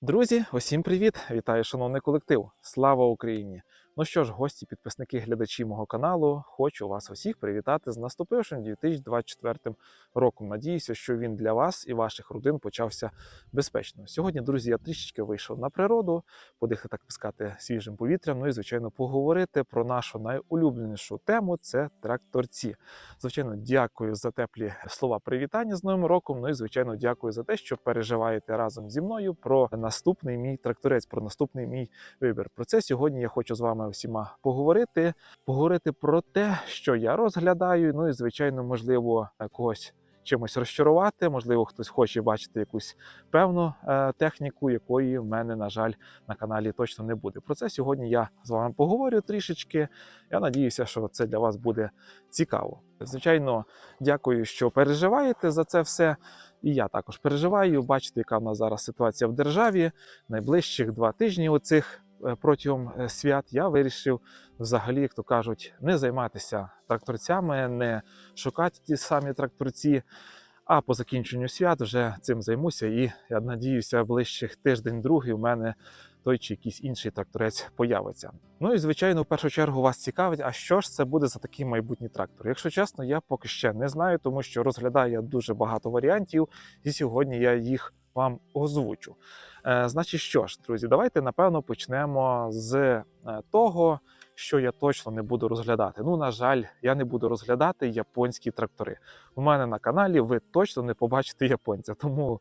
Друзі, усім привіт! Вітаю, шановний колектив! Слава Україні! Ну що ж, гості, підписники, глядачі мого каналу, хочу вас усіх привітати з наступившим 2024 роком. Надіюся, що він для вас і ваших родин почався безпечно. Сьогодні, друзі, я трішечки вийшов на природу, подихати так пискати свіжим повітрям. Ну і звичайно, поговорити про нашу найулюбленішу тему це тракторці. Звичайно, дякую за теплі слова привітання з новим роком. Ну і звичайно, дякую за те, що переживаєте разом зі мною про наступний мій тракторець, про наступний мій вибір. Про це сьогодні я хочу з вами всіма поговорити, поговорити про те, що я розглядаю. Ну і звичайно, можливо, когось. Чимось розчарувати, можливо, хтось хоче бачити якусь певну е, техніку, якої в мене, на жаль, на каналі точно не буде. Про це сьогодні я з вами поговорю трішечки. Я надіюся, що це для вас буде цікаво. Звичайно, дякую, що переживаєте за це все. І я також переживаю. Бачите, яка в нас зараз ситуація в державі. Найближчих два тижні оцих е, протягом е, свят я вирішив взагалі, як то кажуть, не займатися тракторцями, не шукати ті самі тракторці. А по закінченню свят вже цим займуся, і я надіюся, ближчих тиждень-другий у мене той чи якийсь інший тракторець появиться. Ну і звичайно, в першу чергу вас цікавить, а що ж це буде за такий майбутній трактор? Якщо чесно, я поки ще не знаю, тому що розглядаю дуже багато варіантів, і сьогодні я їх вам озвучу. Е, значить, що ж, друзі, давайте напевно почнемо з е, того, що я точно не буду розглядати. Ну, на жаль, я не буду розглядати японські трактори. У мене на каналі ви точно не побачите японця. Тому,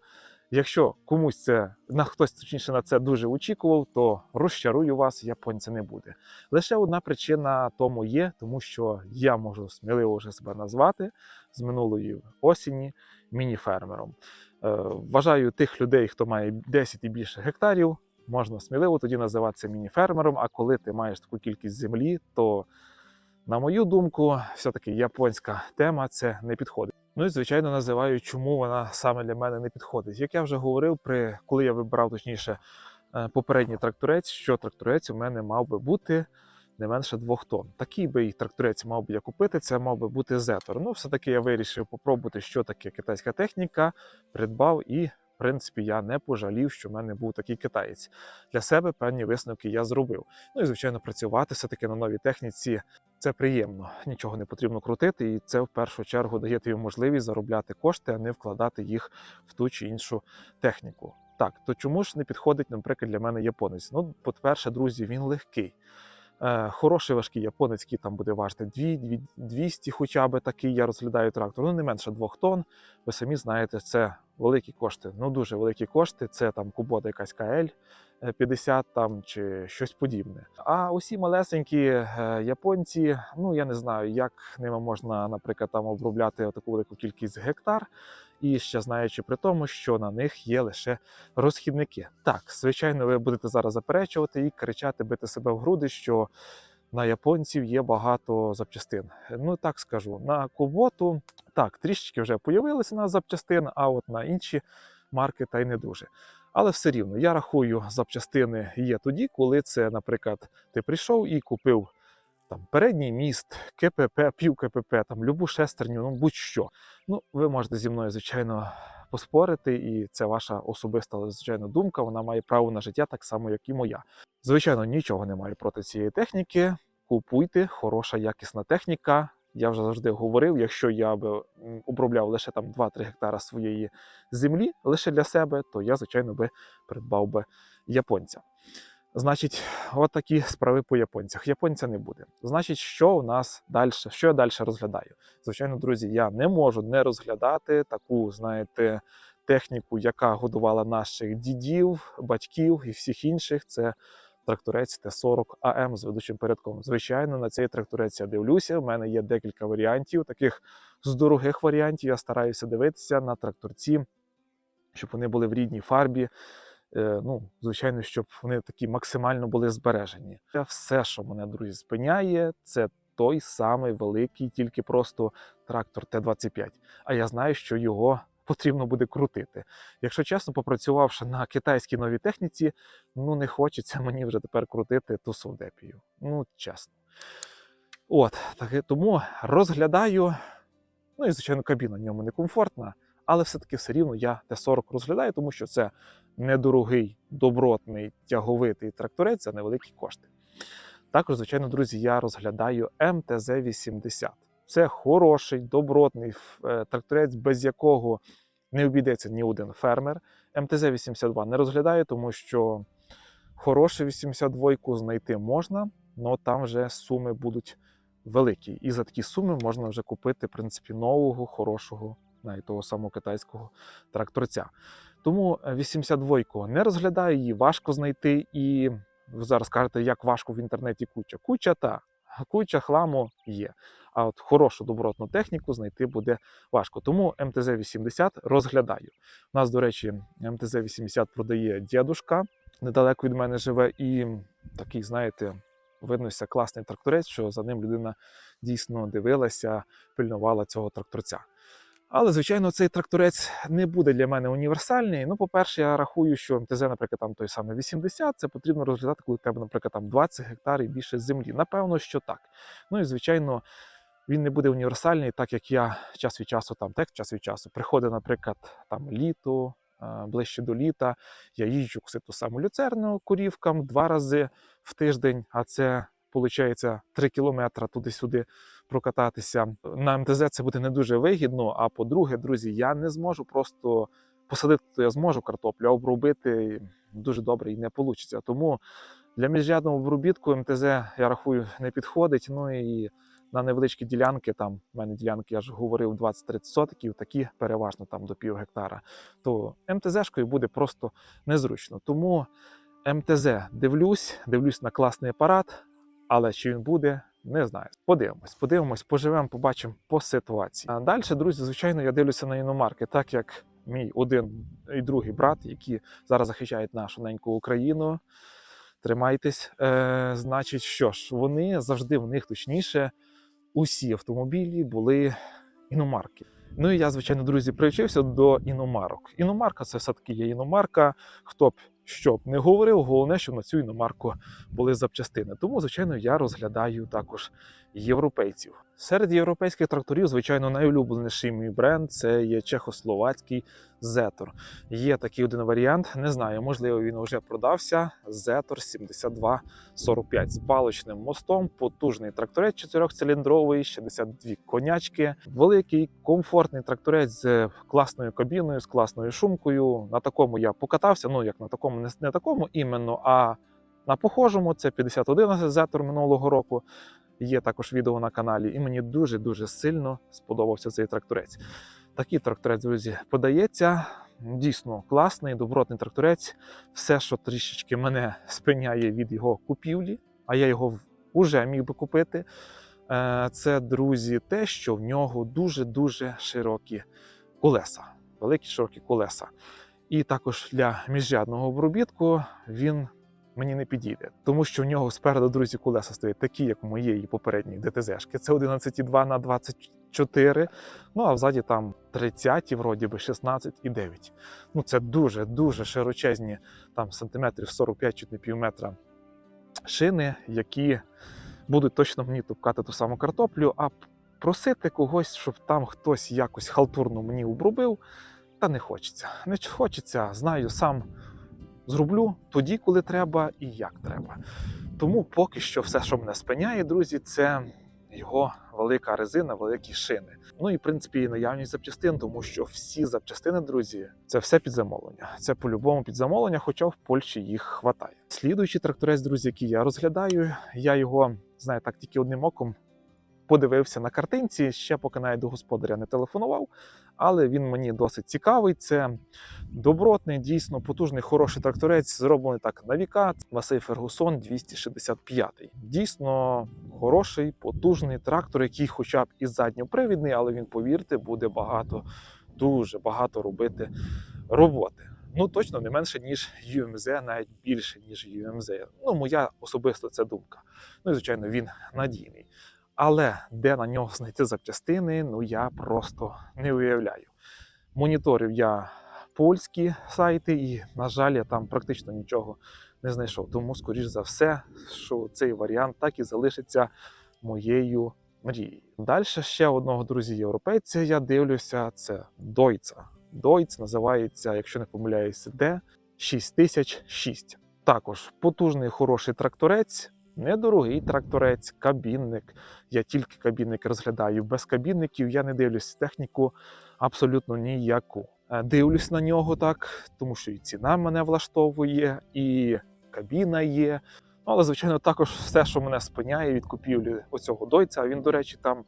якщо комусь це на хтось точніше на це дуже очікував, то розчарую вас, японця не буде. Лише одна причина тому є, тому що я можу сміливо вже себе назвати з минулої осені міні-фермером. Е, Вважаю тих людей, хто має 10 і більше гектарів, можна сміливо тоді називатися міні-фермером. А коли ти маєш таку кількість землі, то, на мою думку, все-таки японська тема це не підходить. Ну і звичайно називаю, чому вона саме для мене не підходить. Як я вже говорив, при коли я вибирав точніше е, попередній тракторець, що тракторець у мене мав би бути не менше двох тонн. Такий би і тракторець мав би я купити, це мав би бути Зетор. Ну, все-таки я вирішив попробувати, що таке китайська техніка, придбав і. В принципі, я не пожалів, що в мене був такий китаєць. Для себе певні висновки я зробив. Ну і звичайно, працювати все-таки на новій техніці це приємно. Нічого не потрібно крутити, і це в першу чергу дає тобі можливість заробляти кошти, а не вкладати їх в ту чи іншу техніку. Так, то чому ж не підходить, наприклад, для мене японець? Ну, по-перше, друзі, він легкий. Е, Хороший важкий японець, там буде важити 2, 200 хоча б такий, я розглядаю трактор, ну не менше 2 тонн. Ви самі знаєте, це великі кошти, ну дуже великі кошти. Це там кубота якась КЛ 50 там чи щось подібне. А усі малесенькі е, японці, ну я не знаю, як ними можна, наприклад, там обробляти таку велику кількість гектар. І ще знаючи при тому, що на них є лише розхідники. Так, звичайно, ви будете зараз заперечувати і кричати, бити себе в груди, що на японців є багато запчастин. Ну так скажу, на Куботу так, трішечки вже появилися на запчастин, а от на інші марки та й не дуже. Але все рівно я рахую, запчастини є тоді, коли це, наприклад, ти прийшов і купив там передній міст, КПП, пів КПП, там любу шестерню, ну будь-що. Ну, ви можете зі мною, звичайно, поспорити, і це ваша особиста, звичайно, думка. Вона має право на життя так само, як і моя. Звичайно, нічого не маю проти цієї техніки. Купуйте, хороша, якісна техніка. Я вже завжди говорив, якщо я би обробляв лише там 2-3 гектара своєї землі лише для себе, то я, звичайно, би придбав би японця. Значить, от такі справи по японцях. Японця не буде. Значить, що у нас далі? Що я далі розглядаю? Звичайно, друзі, я не можу не розглядати таку, знаєте, техніку, яка годувала наших дідів, батьків і всіх інших. Це тракторець Т-40 АМ з ведучим передком. Звичайно, на цей тракторець я дивлюся. У мене є декілька варіантів. Таких з дорогих варіантів я стараюся дивитися на тракторці, щоб вони були в рідній фарбі. Е, ну, звичайно, щоб вони такі максимально були збережені. Все, що мене, друзі, спиняє, це той самий великий, тільки просто трактор Т-25. А я знаю, що його потрібно буде крутити. Якщо чесно, попрацювавши на китайській новій техніці, ну не хочеться мені вже тепер крутити ту совдепію. Ну, чесно. От, так, тому розглядаю. Ну і, звичайно, кабіна в ньому не комфортна, Але все-таки все рівно я Т-40 розглядаю, тому що це недорогий, добротний, тяговитий тракторець за невеликі кошти. Також, звичайно, друзі, я розглядаю МТЗ-80. Це хороший, добротний е, тракторець, без якого не обійдеться ні один фермер. МТЗ-82 не розглядаю, тому що хорошу 82 знайти можна, але там вже суми будуть великі. І за такі суми можна вже купити, в принципі, нового, хорошого, навіть того самого китайського тракторця. Тому 82 не розглядаю, її важко знайти. І ви зараз кажете, як важко в інтернеті куча. Куча та куча хламу є. А от хорошу добротну техніку знайти буде важко. Тому МТЗ-80 розглядаю. У нас, до речі, МТЗ-80 продає дідушка, недалеко від мене живе, і такий, знаєте, виднося класний тракторець, що за ним людина дійсно дивилася, пильнувала цього тракторця. Але, звичайно, цей тракторець не буде для мене універсальний. Ну, по-перше, я рахую, що МТЗ, наприклад, там той самий 80, це потрібно розглядати, коли тебе, наприклад, там 20 гектарів більше землі. Напевно, що так. Ну і звичайно, він не буде універсальний, так як я час від часу, там так, час від часу приходить, наприклад, там літо, ближче до літа. Я їжджу косити ту саму люцерну корівкам два рази в тиждень, а це. Получається 3 кілометри туди-сюди прокататися. На МТЗ це буде не дуже вигідно. А по-друге, друзі, я не зможу просто посадити, то я зможу картоплю, а обробити дуже добре і не вийде. Тому для міжрядного обробітку МТЗ, я рахую, не підходить. Ну і на невеличкі ділянки, там в мене ділянки, я ж говорив, 20-30 сотиків, такі переважно там до пів гектара, то МТЗ-шкою буде просто незручно. Тому МТЗ дивлюсь, дивлюсь на класний апарат, але чи він буде, не знаю. Подивимось, подивимось, поживемо, побачимо по ситуації. А далі, друзі, звичайно, я дивлюся на іномарки, так як мій один і другий брат, які зараз захищають нашу неньку Україну. Тримайтесь. Е, значить, що ж, вони завжди в них точніше усі автомобілі були іномарки. Ну і я, звичайно, друзі, привчився до іномарок. Іномарка це все-таки є іномарка. Хто б що б не говорив, головне, щоб на цю іномарку були запчастини. Тому, звичайно, я розглядаю також європейців. Серед європейських тракторів, звичайно, найулюбленіший мій бренд це є чехословацький Зетор. Є такий один варіант, не знаю, можливо, він вже продався. Зетор 7245 з балочним мостом, потужний тракторець чотирьохциліндровий, 62 конячки, великий, комфортний тракторець з класною кабіною, з класною шумкою. На такому я покатався. Ну як на такому, не, не такому іменно, а на похожому це 51 Зетор минулого року. Є також відео на каналі, і мені дуже дуже сильно сподобався цей тракторець. Такий тракторець, друзі, подається. Дійсно класний, добротний тракторець. Все, що трішечки мене спиняє від його купівлі, а я його вже міг би купити. е, Це, друзі, те, що в нього дуже-дуже широкі колеса, великі широкі колеса. І також для міжрядного обробітку він мені не підійде, тому що в нього спереду, друзі, колеса стоять такі, як у моєї попередньої ДТЗшки. Це 11,2 на 24, ну а взаді там 30, вроді би 16,9. Ну це дуже-дуже широчезні, там сантиметрів 45, чуть не пів метра шини, які будуть точно мені тупкати ту саму картоплю, а просити когось, щоб там хтось якось халтурно мені обробив, та не хочеться. Не хочеться, знаю сам зроблю тоді, коли треба і як треба. Тому поки що все, що мене спиняє, друзі, це його велика резина, великі шини. Ну і в принципі і наявність запчастин, тому що всі запчастини, друзі, це все під замовлення. Це по-любому під замовлення, хоча в Польщі їх хватає. Слідуючий тракторець, друзі, який я розглядаю, я його знаю так тільки одним оком. Подивився на картинці, ще поки навіть до господаря не телефонував, але він мені досить цікавий. Це добротний, дійсно потужний, хороший тракторець, зроблений так на віка. Василь Фергусон 265. Дійсно хороший, потужний трактор, який, хоча б і задньопривідний, але він, повірте, буде багато, дуже багато робити роботи. Ну, точно не менше, ніж UMZ, навіть більше, ніж UMZ. Ну, моя особиста це думка. Ну і звичайно, він надійний. Але де на нього знайти запчастини, ну я просто не уявляю. Моніторив я польські сайти, і, на жаль, я там практично нічого не знайшов. Тому, скоріш за все, що цей варіант так і залишиться моєю мрією. Далі ще одного друзі європейця я дивлюся, це Дойца. Дойц називається, якщо не помиляюся, D6006. Також потужний хороший тракторець, недорогий тракторець, кабінник. Я тільки кабінники розглядаю. Без кабінників я не дивлюсь техніку абсолютно ніяку. Е, Дивлюсь на нього так, тому що і ціна мене влаштовує, і кабіна є. Ну, але, звичайно, також все, що мене спиняє від купівлі оцього дойця, він, до речі, там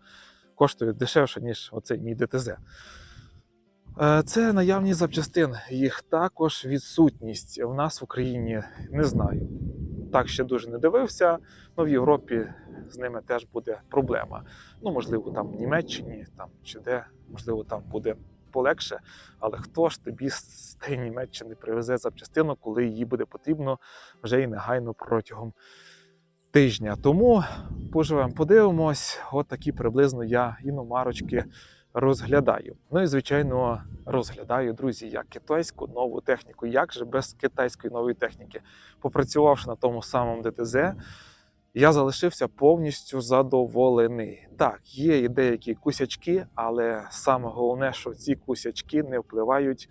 коштує дешевше, ніж оцей мій ДТЗ. Е, Це наявність запчастин. Їх також відсутність в нас в Україні не знаю. Так ще дуже не дивився. Ну, в Європі з ними теж буде проблема. Ну, можливо, там в Німеччині там, чи де, можливо, там буде полегше. Але хто ж тобі з тієї Німеччини привезе запчастину, коли її буде потрібно вже і негайно протягом тижня. Тому поживемо, подивимось, от такі приблизно я іномарочки розглядаю. Ну і звичайно, розглядаю, друзі, як китайську нову техніку. Як же без китайської нової техніки? Попрацювавши на тому самому ДТЗ, я залишився повністю задоволений. Так, є і деякі кусячки, але саме головне, що ці кусячки не впливають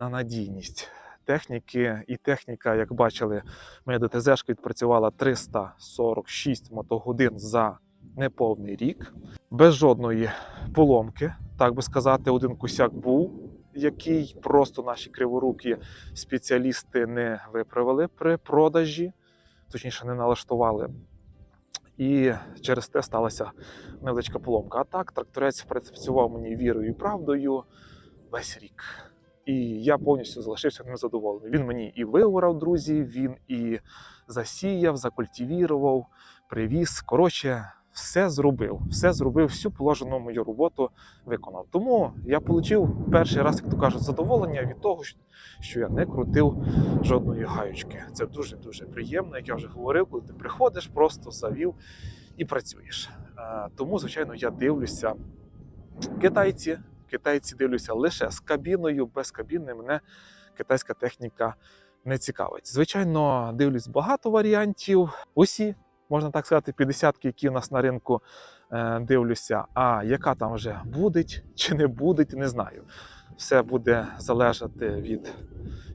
на надійність техніки. І техніка, як бачили, моя ДТЗ відпрацювала 346 мотогодин за неповний рік, без жодної поломки. Так би сказати, один кусяк був, який просто наші криворукі спеціалісти не виправили при продажі, точніше, не налаштували. І через те сталася невеличка поломка. А так, тракторець працював мені вірою і правдою весь рік. І я повністю залишився ним задоволений. Він мені і виорав, друзі, він і засіяв, закультивірував, привіз. Коротше, все зробив, все зробив, всю положену мою роботу виконав. Тому я отримав перший раз, як то кажуть, задоволення від того, що- я не крутив жодної гаючки. Це дуже дуже приємно, як я вже говорив, коли ти приходиш, просто завів і працюєш. Е, Тому, звичайно, я дивлюся китайці. Китайці дивлюся лише з кабіною, без кабіни мене китайська техніка не цікавить. Звичайно, дивлюсь багато варіантів. Усі, можна так сказати, 50 які у нас на ринку е, дивлюся. А яка там вже буде чи не буде, не знаю. Все буде залежати від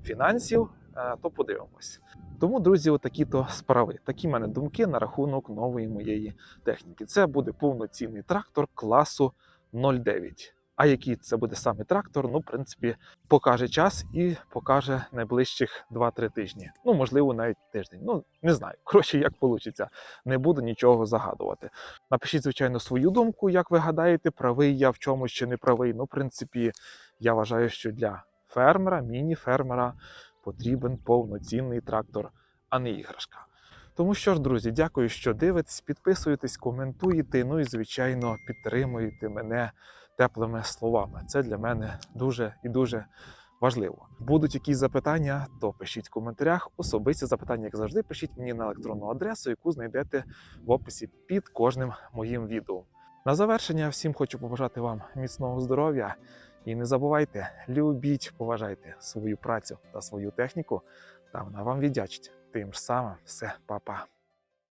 фінансів, е, то подивимось. Тому, друзі, отакі то справи. Такі в мене думки на рахунок нової моєї техніки. Це буде повноцінний трактор класу 09. А який це буде саме трактор, ну, в принципі, покаже час і покаже найближчих 2-3 тижні. Ну, можливо, навіть тиждень. Ну, не знаю. Коротше, як вийде. Не буду нічого загадувати. Напишіть, звичайно, свою думку, як ви гадаєте, правий я в чомусь чи не правий. Ну, в принципі, я вважаю, що для фермера, міні-фермера потрібен повноцінний трактор, а не іграшка. Тому що ж, друзі, дякую, що дивитесь, підписуєтесь, коментуєте. Ну і, звичайно, підтримуєте мене теплими словами. Це для мене дуже і дуже важливо. Будуть якісь запитання, то пишіть в коментарях. Особисті запитання, як завжди, пишіть мені на електронну адресу, яку знайдете в описі під кожним моїм відео. На завершення всім хочу побажати вам міцного здоров'я. І не забувайте, любіть, поважайте свою працю та свою техніку, та вона вам віддячить. Тим ж самим все, па-па.